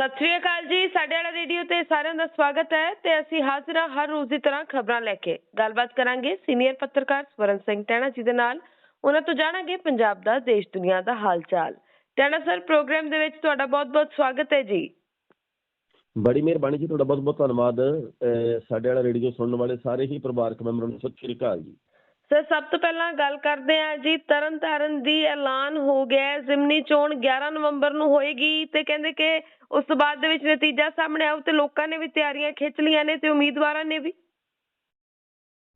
ਸਤਿ ਸ਼੍ਰੀ ਅਕਾਲ ਜੀ, ਸਾਡੇ ਵਾਲਾ ਰੇਡੀਓ ਤੇ ਸਾਰਿਆਂ ਦਾ ਸਵਾਗਤ ਹੈ ਤੇ ਅਸੀਂ ਹਾਜ਼ਰ ਹਾਂ ਹਰ ਰੋਜ਼ ਦੀ ਤਰ੍ਹਾਂ ਖਬਰਾਂ ਲੈ ਕੇ। ਗੱਲਬਾਤ ਕਰਾਂਗੇ ਸੀਨੀਅਰ ਪੱਤਰਕਾਰ ਸਵਰਨ ਸਿੰਘ ਟੈਣਾ ਜੀ ਦੇ ਨਾਲ। ਉਹਨਾਂ ਤੋਂ ਜਾਣਾਂਗੇ ਪੰਜਾਬ ਦਾ, ਦੇਸ਼ ਦੁਨੀਆ ਦਾ ਹਾਲ ਚਾਲ ਟੈਣਾ ਸਰ, ਪ੍ਰੋਗਰਾਮ ਦੇ ਵਿੱਚ ਤੁਹਾਡਾ ਬਹੁਤ-ਬਹੁਤ ਸਵਾਗਤ ਹੈ ਜੀ। ਬੜੀ ਮਿਹਰਬਾਨੀ ਜੀ, ਤੁਹਾਡਾ ਬਹੁਤ ਬਹੁਤ ਧੰਨਵਾਦ ਸਾਡੇ ਵਾਲਾ ਰੇਡੀਓ ਸੁਣਨ ਵਾਲੇ ਸਾਰੇ ਹੀ ਪਰਿਵਾਰਕ ਮੈਂਬਰਾਂ ਨੂੰ ਸਤਿ ਸ਼੍ਰੀ ਅਕਾਲ ਜੀ। ਸਰ, ਸਭ ਤੋਂ ਪਹਿਲਾਂ ਗੱਲ ਕਰਦੇ ਹਾਂ ਜੀ, ਤਰਨਤਾਰਨ ਦੀ ਐਲਾਨ ਹੋ ਗਿਆ ਜ਼ਿਮਨੀ ਚੋਣ 11 ਨਵੰਬਰ ਨੂੰ ਹੋਏਗੀ ਤੇ ਕਹਿੰਦੇ ਕਿ ਉਸ ਤੋਂ ਬਾਅਦ ਦੇ ਵਿੱਚ ਨਤੀਜਾ ਸਾਹਮਣੇ ਆਉ ਤੇ ਲੋਕਾਂ ਨੇ ਵੀ ਤਿਆਰੀਆਂ ਖਿੱਚ ਲਈਆਂ ਨੇ ਤੇ ਉਮੀਦਵਾਰਾਂ ਨੇ ਵੀ।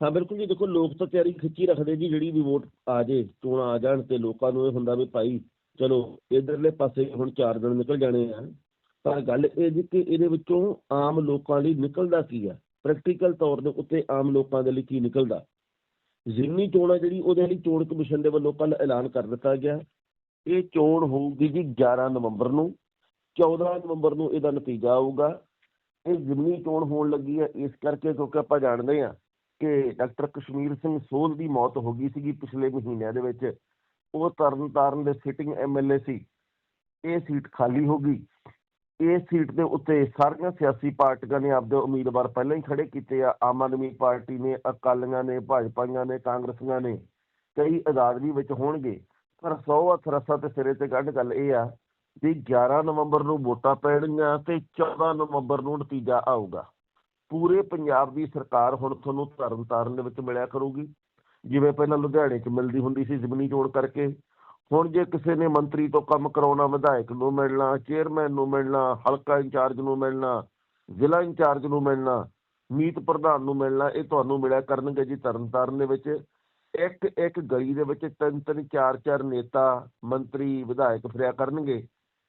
ਹਾਂ, ਬਿਲਕੁਲ ਜੀ, ਦੇਖੋ ਲੋਕ ਤਾਂ ਤਿਆਰੀ ਖਿੱਚੀ ਰੱਖਦੇ ਜੀ, ਜਿਹੜੀ ਵੀ ਵੋਟ ਆ ਜੇ, ਚੋਣਾਂ ਆ ਜਾਣ ਤੇ ਲੋਕਾਂ ਨੂੰ ਇਹ ਹੁੰਦਾ ਵੀ ਭਾਈ ਚਲੋ ਇਧਰਲੇ ਪਾਸੇ ਹੁਣ ਚਾਰ ਦਿਨ ਨਿਕਲ ਜਾਣੇ ਆ। ਪਰ ਗੱਲ ਇਹ ਜੀ ਕਿ ਇਹਦੇ ਵਿੱਚੋਂ ਆਮ ਲੋਕਾਂ ਲਈ ਨਿਕਲਦਾ ਕੀ ਆ? ਪ੍ਰੈਕਟੀਕਲ ਤੌਰ ਦੇ ਉੱਤੇ ਆਮ ਲੋਕਾਂ ਦੇ ਲਈ ਕੀ ਨਿਕਲਦਾ? ਜ਼ਿਮਨੀ ਚੋਣ ਆ ਜਿਹੜੀ, ਉਹਦੇ ਲਈ ਚੋਣ ਕਮਿਸ਼ਨ ਦੇ ਵੱਲੋਂ ਕੱਲ ਐਲਾਨ ਕਰ ਦਿੱਤਾ ਗਿਆ ਇਹ ਚੋਣ ਹੋਊਗੀ ਜੀ 11 ਨਵੰਬਰ ਨੂੰ। 14 ਨਵੰਬਰ ਨੂੰ ਇਹਦਾ ਨਤੀਜਾ ਆਊਗਾ। ਇਹ ਜ਼ਿਮਨੀ ਚੋਣ ਹੋਣ ਲੱਗੀ ਹੈ, ਇਸ ਕਰਕੇ ਕਿਉਂਕਿ ਆਪਾਂ ਜਾਣਦੇ ਹਾਂ ਕਿ ਡਾਕਟਰ ਕਸ਼ਮੀਰ ਸਿੰਘ ਸੋਲ ਦੀ ਮੌਤ ਹੋ ਗਈ ਸੀਗੀ ਪਿਛਲੇ ਮਹੀਨਿਆਂ ਦੇ ਵਿੱਚ। ਉਹ ਤਰਨਤਾਰਨ ਦੇ ਸਿਟਿੰਗ ਐਮਐਲਏ ਸੀ। ਇਹ ਸੀਟ ਖਾਲੀ ਹੋ ਗਈ। ਇਸ ਸੀਟ ਦੇ ਉੱਤੇ ਸਾਰੀਆਂ ਸਿਆਸੀ ਪਾਰਟੀਆਂ ਨੇ ਆਪਦੇ ਉਮੀਦਵਾਰ ਪਹਿਲਾਂ ਹੀ ਖੜੇ ਕੀਤੇ ਆ। ਆਮ ਆਦਮੀ ਪਾਰਟੀ ਨੇ, ਅਕਾਲੀਆਂ ਨੇ, ਭਾਜਪਾਈਆਂ ਨੇ, ਕਾਂਗਰਸੀਆਂ ਨੇ ਕਈ ਆਜ਼ਾਦ ਵੀ ਵਿੱਚ ਹੋਣਗੇ। ਪਰ ਸੌ ਹੱਥ ਤੇ ਸਿਰੇ ਤੇ ਕੱਢ ਗੱਲ ਇਹ ਆ ਵੀ 11 ਨਵੰਬਰ ਨੂੰ ਵੋਟਾਂ ਪੈਣਗੀਆਂ ਤੇ 14 ਨਵੰਬਰ ਨੂੰ ਨਤੀਜਾ ਆਊਗਾ। ਪੂਰੇ ਪੰਜਾਬ ਦੀ ਸਰਕਾਰ ਹੁਣ ਤੁਹਾਨੂੰ ਤਰਨਤਾਰਨ ਦੇ ਵਿੱਚ ਮਿਲਿਆ ਕਰੂਗੀ। ਜਿਵੇਂ ਪਹਿਲਾਂ ਲੁਧਿਆਣੇ 'ਚ ਮਿਲਦੀ ਹੁੰਦੀ ਸੀ, ਜ਼ਿਮਨੀ ਚੋਣ ਕਰਕੇ। ਹੁਣ ਜੇ ਕਿਸੇ ਨੇ ਮੰਤਰੀ ਤੋਂ ਕੰਮ ਕਰਾਉਣਾ, ਵਿਧਾਇਕ ਨੂੰ ਮਿਲਣਾ ਚੇਅਰਮੈਨ ਨੂੰ ਮਿਲਣਾ, ਹਲਕਾ ਇੰਚਾਰਜ ਨੂੰ ਮਿਲਣਾ, ਜ਼ਿਲ੍ਹਾ ਇੰਚਾਰਜ ਨੂੰ ਮਿਲਣਾ, ਮੀਤ ਪ੍ਰਧਾਨ ਨੂੰ ਮਿਲਣਾ, ਇਹ ਤੁਹਾਨੂੰ ਮਿਲਿਆ ਕਰਨਗੇ ਜੀ ਤਰਨਤਾਰਨ ਦੇ ਵਿੱਚ। ਇੱਕ ਇੱਕ ਗਲੀ ਦੇ ਵਿੱਚ ਤਿੰਨ ਤਿੰਨ, ਚਾਰ ਚਾਰ ਨੇਤਾ, ਮੰਤਰੀ, ਵਿਧਾਇਕ ਫਿਰਿਆ ਕਰਨਗੇ।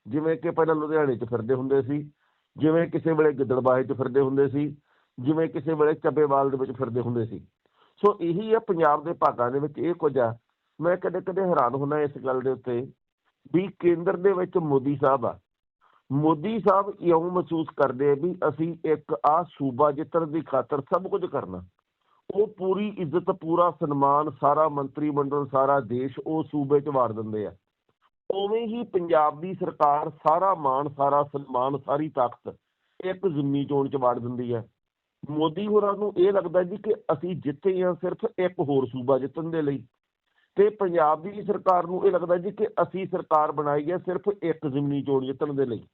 ਜਿਵੇਂ ਕਿ ਪਹਿਲਾਂ ਲੁਧਿਆਣੇ 'ਚ ਫਿਰਦੇ ਹੁੰਦੇ ਸੀ, ਜਿਵੇਂ ਕਿਸੇ ਵੇਲੇ ਗਿੱਦੜਬਾਹੇ 'ਚ ਫਿਰਦੇ ਹੁੰਦੇ ਸੀ, ਜਿਵੇਂ ਕਿਸੇ ਵੇਲੇ ਚੱਬੇਵਾਲ ਦੇ ਵਿੱਚ ਫਿਰਦੇ ਹੁੰਦੇ ਸੀ। ਸੋ ਇਹੀ ਆ ਪੰਜਾਬ ਦੇ ਭਾਗਾਂ ਦੇ ਵਿੱਚ, ਇਹ ਕੁਝ ਆ। ਮੈਂ ਕਦੇ ਕਦੇ ਹੈਰਾਨ ਹੁੰਦਾ ਇਸ ਗੱਲ ਦੇ ਉੱਤੇ ਵੀ ਕੇਂਦਰ ਦੇ ਵਿੱਚ ਮੋਦੀ ਸਾਹਿਬ ਆ। ਮੋਦੀ ਸਾਹਿਬ ਇਉਂ ਮਹਿਸੂਸ ਕਰਦੇ ਆ ਵੀ ਅਸੀਂ ਇੱਕ ਆ ਸੂਬਾ ਜਿੱਤਣ ਦੀ ਖਾਤਰ ਸਭ ਕੁਝ ਕਰਨਾ। ਉਹ ਪੂਰੀ ਇੱਜ਼ਤ, ਪੂਰਾ ਸਨਮਾਨ, ਸਾਰਾ ਮੰਤਰੀ ਮੰਡਲ, ਸਾਰਾ ਦੇਸ਼ ਉਹ ਸੂਬੇ 'ਚ ਵਾਰ ਦਿੰਦੇ ਆ। ਉਵੇਂ ਹੀ ਪੰਜਾਬ ਦੀ ਸਰਕਾਰ ਸਾਰਾ ਮਾਣ, ਸਾਰਾ ਸਨਮਾਨ, ਸਾਰੀ ਤਾਕਤ ਇੱਕ ਜ਼ਿਮਨੀ ਚੋਣ 'ਚ ਵਾਰ ਦਿੰਦੀ ਹੈ ਮੋਦੀ ਹੋਰਾਂ ਨੂੰ ਇਹ ਲੱਗਦਾ ਜੀ ਕਿ ਅਸੀਂ ਜਿੱਤੇ ਹਾਂ ਸਿਰਫ ਇੱਕ ਹੋਰ ਸੂਬਾ ਜਿੱਤਣ ਦੇ ਲਈ। ਤੇ ਪੰਜਾਬ ਦੀ ਸਰਕਾਰ ਨੂੰ ਇਹ ਲੱਗਦਾ ਜੀ ਕਿ ਅਸੀਂ ਸਰਕਾਰ ਬਣਾਈ ਹੈ ਸਿਰਫ ਇੱਕ ਜ਼ਿਮਨੀ ਚੋਣ ਜਿੱਤਣ ਦੇ ਲਈ।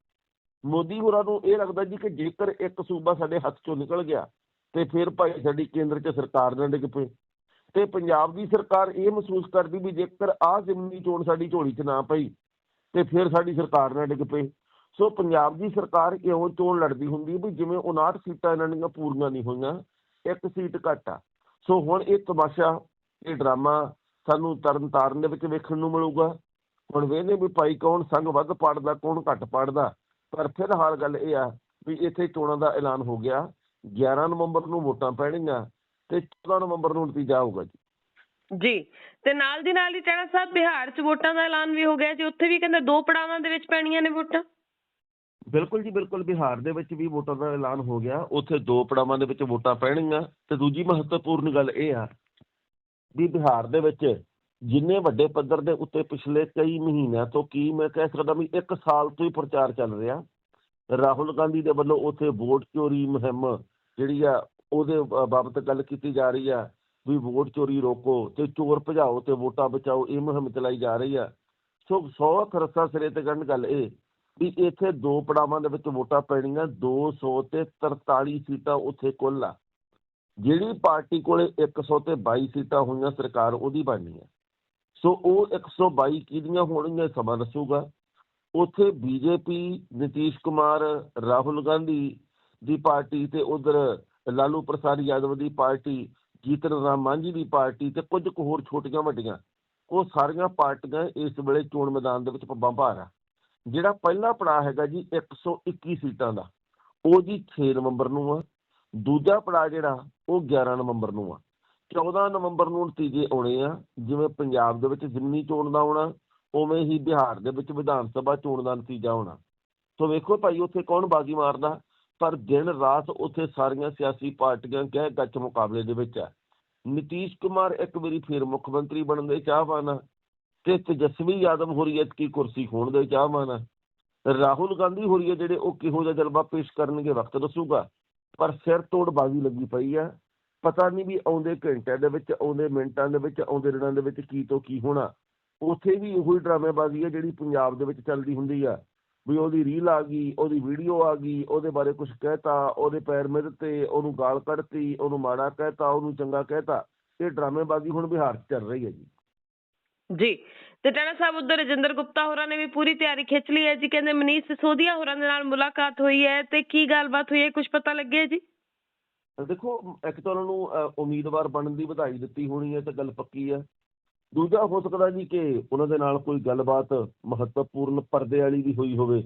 ਮੋਦੀ ਹੋਰਾਂ ਨੂੰ ਇਹ ਲੱਗਦਾ ਜੀ ਕਿ ਜੇਕਰ ਇੱਕ ਸੂਬਾ ਸਾਡੇ ਹੱਥ ਚੋਂ ਨਿਕਲ ਗਿਆ ਤੇ ਫਿਰ ਭਾਈ ਸਾਡੀ ਕੇਂਦਰ 'ਚ ਸਰਕਾਰ ਨਾ ਡਿੱਗ ਪਏ। ਤੇ ਪੰਜਾਬ ਦੀ ਸਰਕਾਰ ਇਹ ਮਹਿਸੂਸ ਕਰਦੀ ਵੀ ਜੇਕਰ ਆਹ ਜ਼ਿਮਨੀ ਚੋਣ ਸਾਡੀ ਝੋਲੀ 'ਚ ਨਾ ਪਈ ਤੇ ਫਿਰ ਸਾਡੀ ਸਰਕਾਰ ਨਾ ਡਿੱਗ ਪਏ। ਸੋ ਪੰਜਾਬ ਦੀ ਸਰਕਾਰ ਇਉਂ ਚੋਣ ਲੜਦੀ ਹੁੰਦੀ ਵੀ ਜਿਵੇਂ 59 ਸੀਟਾਂ ਇਹਨਾਂ ਦੀਆਂ ਪੂਰੀਆਂ ਨਹੀਂ ਹੋਈਆਂ, ਇੱਕ ਸੀਟ ਘੱਟ ਆ। ਸੋ ਹੁਣ ਇਹ ਤਮਾਸ਼ਾ, ਇਹ ਡਰਾਮਾ ਸਾਨੂੰ ਤਰਨ ਤਾਰਨ ਦੇ ਵਿੱਚ ਵੇਖਣ ਨੂੰ ਮਿਲੂਗਾ। ਹੁਣ ਵੇਖਦੇ ਵੀ ਭਾਈ ਕੌਣ ਸੰਗ ਵੱਧ ਪਾੜਦਾ ਕੌਣ ਘੱਟ ਪਾੜਦਾ। ਪਰ ਫਿਲਹਾਲ ਗੱਲ ਇਹ ਆ ਵੀ ਇੱਥੇ ਚੋਣਾਂ ਦਾ ਐਲਾਨ ਹੋ ਗਿਆ। 11 ਨਵੰਬਰ ਨੂੰ ਵੋਟਾਂ ਪੈਣਗੀਆਂ ਤੇ 14 ਨਵੰਬਰ ਨੂੰ ਨਤੀਜਾ ਆਊਗਾ ਜੀ। ਜੀ ਤੇ ਨਾਲ ਦੀ ਨਾਲ ਹੀ ਟੈਣਾ ਸਾਹਿਬ ਬਿਹਾਰ 'ਚ ਵੋਟਾਂ ਦਾ ਐਲਾਨ ਵੀ ਹੋ ਗਿਆ ਜੀ। ਉੱਥੇ ਵੀ ਕਹਿੰਦੇ ਦੋ ਪੜਾਵਾਂ ਦੇ ਵਿੱਚ ਪੈਣੀਆਂ ਨੇ ਵੋਟਾਂ। ਬਿਲਕੁਲ ਜੀ ਬਿਲਕੁਲ ਬਿਹਾਰ ਦੇ ਵਿੱਚ ਵੀ ਵੋਟਾਂ ਦਾ ਐਲਾਨ ਹੋ ਗਿਆ। ਉੱਥੇ ਦੋ ਪੜਾਵਾਂ ਦੇ ਵਿੱਚ ਵੋਟਾਂ ਪੈਣਗੀਆਂ। ਤੇ ਦੂਜੀ ਮਹੱਤਵਪੂਰਨ ਗੱਲ ਇਹ ਆ ਵੀ ਬਿਹਾਰ ਦੇ ਵਿੱਚ ਜਿੰਨੇ ਵੱਡੇ ਪੱਧਰ ਦੇ ਉੱਤੇ ਪਿਛਲੇ ਕਈ ਮਹੀਨਿਆਂ ਤੋਂ ਕੀ ਮੈਂ ਕਹਿ ਸਕਦਾ ਵੀ ਇੱਕ ਸਾਲ ਤੋਂ ਹੀ ਪ੍ਰਚਾਰ ਚੱਲ ਰਿਹਾ। ਰਾਹੁਲ ਗਾਂਧੀ ਦੇ ਵੱਲੋਂ ਉੱਥੇ ਵੋਟ ਚੋਰੀ ਮੁਹਿੰਮ ਜਿਹੜੀ ਆ, ਉਹਦੇ ਬਾਬਤ ਗੱਲ ਕੀਤੀ ਜਾ ਰਹੀ ਆ ਵੀ ਵੋਟ ਚੋਰੀ ਰੋਕੋ ਤੇ ਚੋਰ ਭਜਾਓ ਤੇ ਵੋਟਾਂ ਬਚਾਓ, ਇਹ ਮੁਹਿੰਮ ਚਲਾਈ ਜਾ ਰਹੀ ਆ। ਸੋ 100 ਖਰਸਾ ਸਿਰੇ ਤੇ ਗੰਢ ਗੱਲ ਇਹ ਵੀ ਇੱਥੇ ਦੋ ਪੜਾਵਾਂ ਦੇ ਵਿੱਚ ਵੋਟਾਂ ਪੈਣੀਆਂ 200 ਤੇ 43 ਸੀਟਾਂ ਉੱਥੇ ਕੁੱਲ ਆ। ਜਿਹੜੀ ਪਾਰਟੀ ਕੋਲੇ 100 ਤੇ 22 ਸੀਟਾਂ ਹੋਈਆਂ ਸਰਕਾਰ ਉਹਦੀ ਬਣਨੀ ਹੈ। ਸੋ ਉਹ 122 ਕਿਹਦੀਆਂ ਹੋਣਗੀਆਂ ਸਮਾਂ ਦੱਸੂਗਾ। ਉੱਥੇ ਬੀਜੇਪੀ ਨਤੀਸ਼ ਕੁਮਾਰ, ਰਾਹੁਲ ਗਾਂਧੀ ਦੀ ਪਾਰਟੀ ਤੇ ਉਧਰ ਲਾਲੂ ਪ੍ਰਸਾਦ ਯਾਦਵ ਦੀ ਪਾਰਟੀ, ਜੀਤਨ ਰਾਮ ਮਾਂਝੀ ਦੀ ਪਾਰਟੀ ਤੇ ਕੁਝ ਕੁ ਹੋਰ ਛੋਟੀਆਂ ਵੱਡੀਆਂ। ਉਹ ਸਾਰੀਆਂ ਪਾਰਟੀਆਂ ਇਸ ਵੇਲੇ ਚੋਣ ਮੈਦਾਨ ਦੇ ਵਿੱਚ ਪੱਬਾਂ ਭਾਰ ਆ। ਜਿਹੜਾ ਪਹਿਲਾ ਪੜਾਅ ਹੈਗਾ ਜੀ 121 ਸੀਟਾਂ ਦਾ, ਉਹ ਜੀ 6 ਨਵੰਬਰ ਨੂੰ ਆ। ਦੂਜਾ ਪੜਾਅ ਜਿਹੜਾ, ਉਹ 11 ਨਵੰਬਰ ਨੂੰ ਆ। 14 ਨਵੰਬਰ ਨੂੰ ਨਤੀਜੇ ਆਉਣੇ ਆ, ਜਿਵੇਂ ਪੰਜਾਬ ਦੇ ਵਿੱਚ ਜ਼ਿਮਨੀ ਚੋਣ ਦਾ ਆਉਣਾ, ਉਵੇਂ ਹੀ ਬਿਹਾਰ ਦੇ ਵਿੱਚ ਵਿਧਾਨ ਸਭਾ ਚੋਣ ਦਾ ਨਤੀਜਾ ਆਉਣਾ। ਸੋ ਵੇਖੋ ਭਾਈ, ਉੱਥੇ ਕੌਣ ਬਾਜੀ ਮਾਰਦਾ? ਪਰ ਦਿਨ ਰਾਤ ਉੱਥੇ ਸਾਰੀਆਂ ਸਿਆਸੀ ਪਾਰਟੀਆਂ ਗਹਿ ਗੱਚ ਮੁਕਾਬਲੇ ਦੇ ਵਿੱਚ ਆ। ਨਿਤੀਸ਼ ਕੁਮਾਰ ਇੱਕ ਵਾਰੀ ਫਿਰ ਮੁੱਖ ਮੰਤਰੀ ਬਣਨ ਦੇ ਚਾਹਵਾਨ ਆ ਤੇ ਤੇਜਸਵੀ ਯਾਦਵ ਹੋਰੀ ਕੀ ਕੁਰਸੀ ਖੋਣ ਦੇ ਚਾਹਵਾਨ ਆ। ਰਾਹੁਲ ਗਾਂਧੀ ਹੋਰੀ ਹੈ ਜਿਹੜੇ ਉਹ ਕਿਹੋ ਜਿਹਾ ਜਲਵਾ ਪੇਸ਼ ਕਰਨਗੇ, ਵਕਤ ਦੱਸੂਗਾ। ਪਰ ਸਿਰ ਤੋੜ ਬਾਜ਼ੀ ਲੱਗੀ ਪਈ ਆ। ਪਤਾ ਨਹੀਂ ਵੀ ਆਉਂਦੇ ਘੰਟਿਆਂ ਦੇ ਵਿੱਚ, ਆਉਂਦੇ ਮਿੰਟਾਂ ਦੇ ਵਿੱਚ, ਆਉਂਦੇ ਦਿਨਾਂ ਦੇ ਵਿੱਚ ਕੀ ਤੋਂ ਕੀ ਹੋਣਾ। ਉੱਥੇ ਵੀ ਉਹੀ ਡਰਾਮੇਬਾਜ਼ੀ ਹੈ ਜਿਹੜੀ ਪੰਜਾਬ ਦੇ ਵਿੱਚ ਚੱਲਦੀ ਹੁੰਦੀ ਆ। ਵੀ ਉਹਦੀ ਰੀਲ ਆ ਗਈ, ਉਹਦੀ ਵੀਡੀਓ ਆ ਗਈ, ਉਹਦੇ ਬਾਰੇ ਕੁਝ ਕਹਿਤਾ, ਉਹਦੇ ਪੈਰ ਮਿੱਧ ਤੇ, ਉਹਨੂੰ ਗਾਲ ਕੱਢਤੀ, ਉਹਨੂੰ ਮਾੜਾ ਕਹਿਤਾ, ਉਹਨੂੰ ਚੰਗਾ ਕਹਿਤਾ। ਇਹ ਡਰਾਮੇਬਾਜ਼ੀ ਹੁਣ ਬਿਹਾਰ 'ਚ ਚੱਲ ਰਹੀ ਹੈ ਜੀ। ਜੀ ਤੇ ਟਾਣਾ ਸਾਹਿਬ ਉਧਰ ਰਜਿੰਦਰ ਗੁਪਤਾ ਹੋਰਾਂ ਨੇ ਵੀ ਪੂਰੀ ਤਿਆਰੀ ਖਿੱਚ ਲਈ ਹੈ ਜੀ। ਕਹਿੰਦੇ ਮਨੀਸ਼ ਸਿਸੋਦੀਆ ਹੋਰਾਂ ਦੇ ਨਾਲ ਮੁਲਾਕਾਤ ਹੋਈ ਹੈ ਤੇ ਕੀ ਗੱਲਬਾਤ ਹੋਈ ਹੈ ਕੁਝ ਪਤਾ ਲੱਗਿਆ ਜੀ? ਦੇਖੋ, ਇੱਕ ਤਾਂ ਉਹਨਾਂ ਨੂੰ ਉਮੀਦਵਾਰ ਬਣਨ ਦੀ ਵਧਾਈ ਦਿੱਤੀ ਹੋਣੀ ਹੈ ਤੇ ਗੱਲ ਪੱਕੀ ਹੈ। ਦੂਜਾ ਹੋ ਸਕਦਾ ਜੀ ਕਿ ਉਹਨਾਂ ਦੇ ਨਾਲ ਕੋਈ ਗੱਲਬਾਤ ਮਹੱਤਵਪੂਰਨ ਪਰਦੇ ਵਾਲੀ ਵੀ ਹੋਈ ਹੋਵੇ,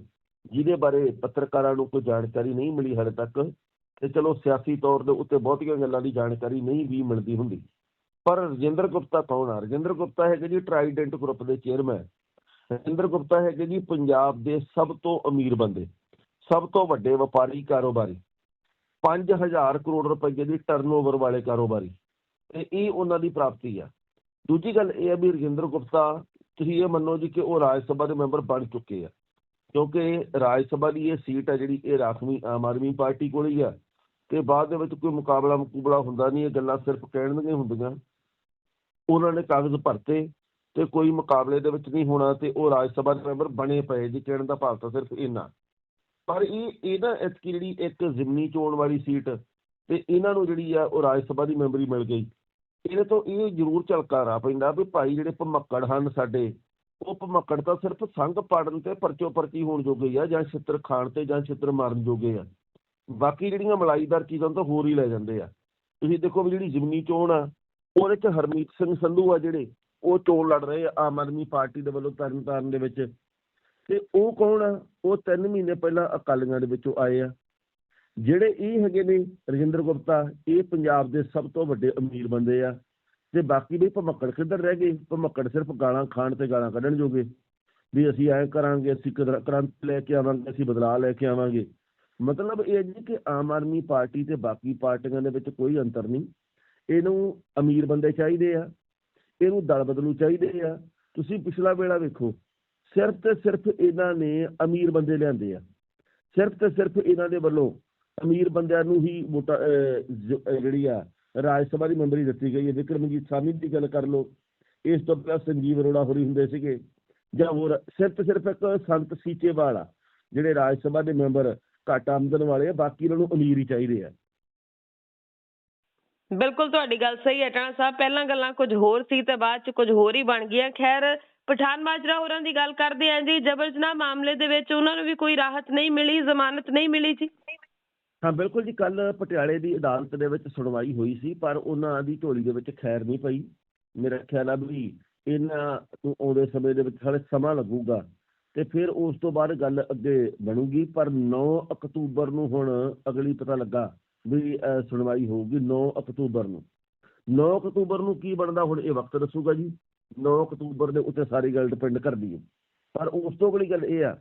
ਜਿਹਦੇ ਬਾਰੇ ਪੱਤਰਕਾਰਾਂ ਨੂੰ ਕੋਈ ਜਾਣਕਾਰੀ ਨਹੀਂ ਮਿਲੀ ਹਾਲੇ ਤੱਕ, ਤੇ ਚਲੋ ਸਿਆਸੀ ਤੌਰ ਦੇ ਉੱਤੇ ਬਹੁਤੀਆਂ ਗੱਲਾਂ ਦੀ ਜਾਣਕਾਰੀ ਨਹੀਂ ਵੀ ਮਿਲਦੀ ਹੁੰਦੀ। ਪਰ ਰਜਿੰਦਰ ਗੁਪਤਾ ਕੌਣ ਆ? ਰਜਿੰਦਰ ਗੁਪਤਾ ਹੈਗੇ ਜੀ ਟਰਾਈਡੈਂਟ ਗਰੁੱਪ ਦੇ ਚੇਅਰਮੈਨ ਰਜਿੰਦਰ ਗੁਪਤਾ ਹੈਗੇ ਜੀ ਪੰਜਾਬ ਦੇ ਸਭ ਤੋਂ ਅਮੀਰ ਬੰਦੇ, ਸਭ ਤੋਂ ਵੱਡੇ ਵਪਾਰੀ ਕਾਰੋਬਾਰੀ। 5000 ਕਰੋੜ ਰੁਪਏ ਦੀ ਟਰਨਓਵਰ ਵਾਲੇ ਕਾਰੋਬਾਰੀ। ਤੇ ਇਹ ਉਹਨਾਂ ਦੀ ਪ੍ਰਾਪਤੀ ਆ। ਦੂਜੀ ਗੱਲ ਇਹ ਆ ਵੀ ਰਜਿੰਦਰ ਗੁਪਤਾ, ਤੁਸੀਂ ਇਹ ਮੰਨੋ ਜੀ ਕਿ ਉਹ ਰਾਜ ਸਭਾ ਦੇ ਮੈਂਬਰ ਬਣ ਚੁੱਕੇ ਆ। ਕਿਉਂਕਿ ਰਾਜ ਸਭਾ ਦੀ ਇਹ ਸੀਟ ਆ ਜਿਹੜੀ ਇਹ ਰਾਖਵੀਂ ਆਮ ਆਦਮੀ ਪਾਰਟੀ ਕੋਲ ਹੀ ਆ। ਤੇ ਬਾਅਦ ਦੇ ਵਿੱਚ ਕੋਈ ਮੁਕਾਬਲਾ ਮੁਕੂਬਲਾ ਹੁੰਦਾ ਨਹੀਂ, ਇਹ ਗੱਲਾਂ ਸਿਰਫ ਕਹਿਣ ਦੀਆਂ ਹੁੰਦੀਆਂ। ਉਹਨਾਂ ਨੇ ਕਾਗਜ਼ ਭਰਤੇ ਤੇ ਕੋਈ ਮੁਕਾਬਲੇ ਦੇ ਵਿੱਚ ਨਹੀਂ ਹੋਣਾ ਤੇ ਉਹ ਰਾਜ ਸਭਾ ਦੇ ਮੈਂਬਰ ਬਣੇ ਪਏ ਜੀ, ਕਹਿਣ ਦਾ ਭਾਵ ਤਾਂ ਸਿਰਫ ਇੰਨਾ। ਪਰ ਇਹ ਇਹ ਨਾ ਇਤਕੀ ਜਿਹੜੀ ਇੱਕ ਜ਼ਿਮਨੀ ਚੋਣ ਵਾਲੀ ਸੀਟ ਤੇ ਇਹਨਾਂ ਨੂੰ ਜਿਹੜੀ ਆ ਉਹ ਰਾਜ ਸਭਾ ਦੀ ਮੈਂਬਰੀ ਮਿਲ ਗਈ। ਇਹਦੇ ਤੋਂ ਇਹ ਜ਼ਰੂਰ ਝਲਕਾ ਝਲਕਾਰਾ ਪੈਂਦਾ ਵੀ ਭਾਈ ਜਿਹੜੇ ਭਮੱਕੜ ਹਨ ਸਾਡੇ, ਉਹ ਭਮੱਕੜ ਤਾਂ ਸਿਰਫ ਸੰਘ ਪਾੜਨ ਤੇ ਪਰਚੋ ਪਰਚੀ ਹੋਣ ਜੋਗੇ ਆ ਜਾਂ ਛਿੱਤਰ ਖਾਣ ਤੇ ਜਾਂ ਛਿੱਤਰ ਮਾਰਨ ਜੋਗੇ ਆ। ਬਾਕੀ ਜਿਹੜੀਆਂ ਮਲਾਈਦਾਰ ਚੀਜ਼ਾਂ ਤਾਂ ਹੋਰ ਹੀ ਲੈ ਜਾਂਦੇ ਆ। ਤੁਸੀਂ ਦੇਖੋ ਵੀ ਜਿਹੜੀ ਜ਼ਿਮਨੀ ਚੋਣ ਆ ਉਹਦੇ ਚ ਹਰਮੀਤ ਸਿੰਘ ਸੰਧੂ ਆ ਜਿਹੜੇ, ਉਹ ਚੋਣ ਲੜ ਰਹੇ ਆਮ ਆਦਮੀ ਪਾਰਟੀ ਦੇ ਵੱਲੋਂ ਤਰਨਤਾਰਨ ਦੇ ਵਿੱਚ। ਤੇ ਉਹ ਕੌਣ ਆ? ਉਹ 3 ਮਹੀਨੇ ਪਹਿਲਾਂ ਅਕਾਲੀਆਂ ਦੇ ਵਿੱਚੋਂ ਆਏ ਆ। ਜਿਹੜੇ ਇਹ ਹੈਗੇ ਨੇ ਰਜਿੰਦਰ ਗੁਪਤਾ, ਇਹ ਪੰਜਾਬ ਦੇ ਸਭ ਤੋਂ ਵੱਡੇ ਅਮੀਰ ਬੰਦੇ ਆ। ਤੇ ਬਾਕੀ ਵੀ ਭਮੱਕੜ ਕਿੱਧਰ ਰਹਿ ਗਏ? ਭਮੱਕੜ ਸਿਰਫ ਗਾਲਾਂ ਖਾਣ ਤੇ ਗਾਲਾਂ ਕੱਢਣ ਜੋਗੇ। ਵੀ ਅਸੀਂ ਐਂ ਕਰਾਂਗੇ, ਅਸੀਂ ਕਦਰ- ਕ੍ਰਾਂਤੀ ਲੈ ਕੇ ਆਵਾਂਗੇ, ਅਸੀਂ ਬਦਲਾਅ ਲੈ ਕੇ ਆਵਾਂਗੇ। ਮਤਲਬ ਇਹ ਹੈ ਜੀ ਕਿ ਆਮ ਆਦਮੀ ਪਾਰਟੀ ਤੇ ਬਾਕੀ ਪਾਰਟੀਆਂ ਦੇ ਵਿੱਚ ਕੋਈ ਅੰਤਰ ਨਹੀਂ। ਇਹਨੂੰ ਅਮੀਰ ਬੰਦੇ ਚਾਹੀਦੇ ਆ, ਇਹਨੂੰ ਦਲ ਬਦਲੂ ਚਾਹੀਦੇ ਆ। ਤੁਸੀਂ ਪਿਛਲਾ ਵੇਲਾ ਵੇਖੋ, ਸਿਰਫ ਤੇ ਸਿਰਫ ਇਹਨਾਂ ਨੇ ਅਮੀਰ ਬੰਦੇ ਲਿਆਂਦੇ ਆ। ਸਿਰਫ ਤੇ ਸਿਰਫ ਇਹਨਾਂ ਦੇ ਵੱਲੋਂ ਅਮੀਰ ਬੰਦਿਆਂ ਨੂੰ ਹੀ ਵੋਟਾਂ ਜਿਹੜੀ ਆ, ਰਾਜ ਸਭਾ ਦੀ ਮੈਂਬਰੀ ਦਿੱਤੀ ਗਈ ਹੈ। ਵਿਕਰਮਜੀਤ ਸਾਮੀ ਦੀ ਗੱਲ ਕਰ ਲਓ, ਇਸ ਤੋਂ ਪਹਿਲਾਂ ਸੰਜੀਵ ਅਰੋੜਾ ਹੋਰੀ ਹੁੰਦੇ ਸੀਗੇ, ਜਾਂ ਹੋਰ ਸਿਰਫ ਸਿਰਫ ਇੱਕ ਸੰਤ ਸੀਚੇਵਾਲ ਆ, ਜਿਹੜੇ ਰਾਜ ਸਭਾ ਦੇ ਮੈਂਬਰ ਘੱਟ ਆਮਦਨ ਵਾਲੇ ਆ, ਬਾਕੀ ਇਹਨਾਂ ਨੂੰ ਅਮੀਰ ਹੀ ਚਾਹੀਦੇ ਆ। ਬਿਲਕੁਲ ਤੁਹਾਡੀ ਗੱਲ ਸਹੀ ਹੈ, ਟਾਣਾ ਸਾਹਿਬ। ਪਹਿਲਾਂ ਗੱਲਾਂ ਕੁਝ ਹੋਰ ਸੀ ਤੇ ਬਾਅਦ ਚ ਕੁਝ ਹੋਰ ਹੀ ਬਣ ਗਈਆਂ। ਖੈਰ, ਪਠਾਨ ਮਾਜਰਾ ਹੋਰਾਂ ਦੀ ਗੱਲ ਕਰਦੇ ਆਂ ਜੀ। ਜਬਰ ਜਨਾਹ ਮਾਮਲੇ ਦੇ ਵਿੱਚ ਉਹਨਾਂ ਨੂੰ ਵੀ ਕੋਈ ਰਾਹਤ ਨਹੀਂ ਮਿਲੀ, ਜ਼ਮਾਨਤ ਨਹੀਂ ਮਿਲੀ ਜੀ। ਹਾਂ, ਬਿਲਕੁਲ ਜੀ। ਕੱਲ ਪਟਿਆਲੇ ਦੀ ਅਦਾਲਤ ਦੇ ਵਿੱਚ ਸੁਣਵਾਈ ਹੋਈ ਸੀ, ਪਰ ਉਹਨਾਂ ਦੀ ਝੋਲੀ ਦੇ ਵਿੱਚ ਖੈਰ ਨਹੀਂ ਪਈ। ਮੇਰਾ ਖਿਆਲ ਆ ਵੀ ਇਹਨਾਂ ਨੂੰ ਆਉਂਦੇ ਸਮੇਂ ਦੇ ਵਿੱਚ ਹਾਲੇ ਸਮਾਂ ਲੱਗੂਗਾ ਤੇ ਫਿਰ ਉਸ ਤੋਂ ਬਾਅਦ ਗੱਲ ਅੱਗੇ ਬਣੂਗੀ। ਪਰ 9 ਅਕਤੂਬਰ ਨੂੰ ਹੁਣ ਅਗਲੀ ਪਤਾ ਲੱਗਾ ਵੀ ਸੁਣਵਾਈ ਹੋਊਗੀ 9 ਅਕਤੂਬਰ ਨੂੰ। 9 ਅਕਤੂਬਰ ਨੂੰ ਕੀ ਬਣਦਾ ਹੁਣ ਇਹ ਵਕਤ ਦੱਸੂਗਾ ਜੀ। 9 ਅਕਤੂਬਰ ਦੇ ਉੱਤੇ ਸਾਰੀ ਗੱਲ ਡਿਪੈਂਡ ਕਰਦੀ ਹੈ। ਪਰ ਉਸ ਤੋਂ ਅਗਲੀ ਗੱਲ ਇਹ ਆ